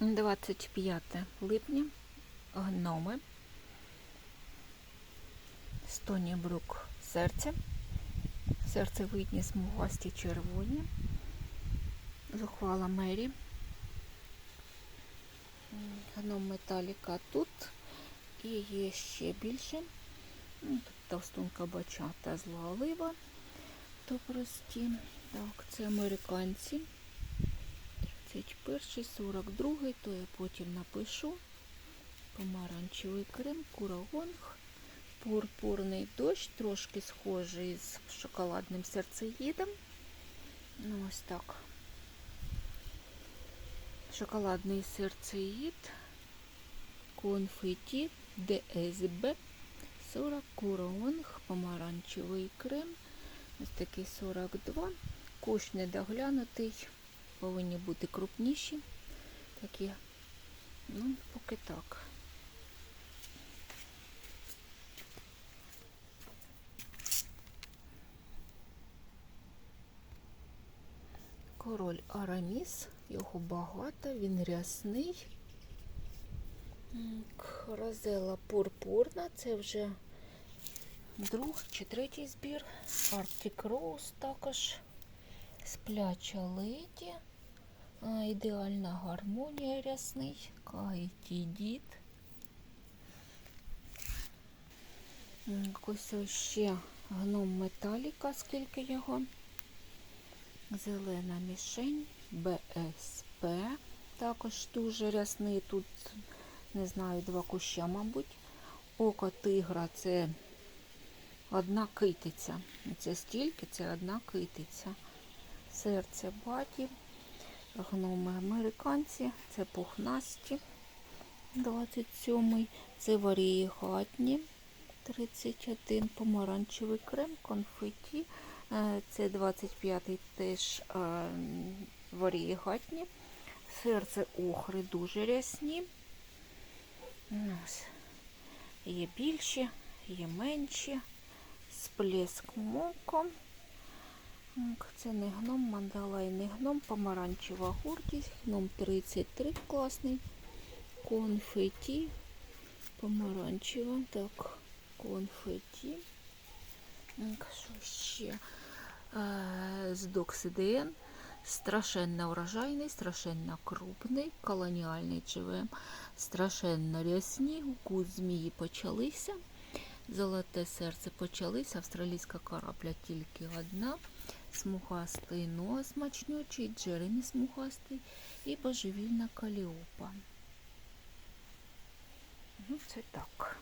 25 липня. Гноми. Стоні Брук серце. Серцевидні смугасті червоні. Зухвала Мері. Гном Металіка тут. І є ще більше. Ну, Тут товстунка бачата зла олива. То прості. Так, це американці. 31, 42, то я потім напишу. Помаранчевий крем, курагонг, пурпурний дощ, трошки схожий з шоколадним серцеїдом. Ну, ось так. Шоколадний серцеїд, конфеті, ДСБ, 40 курагонг, помаранчевий крем. Ось такий 42. Кущ недоглянутий повинні бути крупніші. Такі, ну, поки так. Король Араміс, його багато, він рясний. Розела пурпурна, це вже другий чи третій збір. Arctic Rose також. Спляча леді, ідеальна гармонія рясний, Кайті Дід. М, Ось ще гном металіка, скільки його. Зелена мішень, БСП. Також дуже рясний. Тут, не знаю, два куща, мабуть. Око тигра це одна китиця. Це стільки, це одна китиця серце баті, гноми американці, це пухнасті 27 це варієгатні 31, помаранчевий крем, конфеті, е, це 25 теж е, варієгатні, серце охри дуже рясні. Ось. Є більші, є менші, сплеск моко. Це не гном, мандала і не гном, помаранчева гордість, гном 33 класний, конфеті, помаранчева, так, конфеті. Так, що ще? Е, з Доксиден. Страшенно врожайний, страшенно крупний, колоніальний ЧВМ, страшенно рясні, укус змії почалися. Золоте серце почались, австралійська карапля тільки одна, смугастий нос мачнючий, Джеремі смугастий і божевільна каліопа. Ну, це так.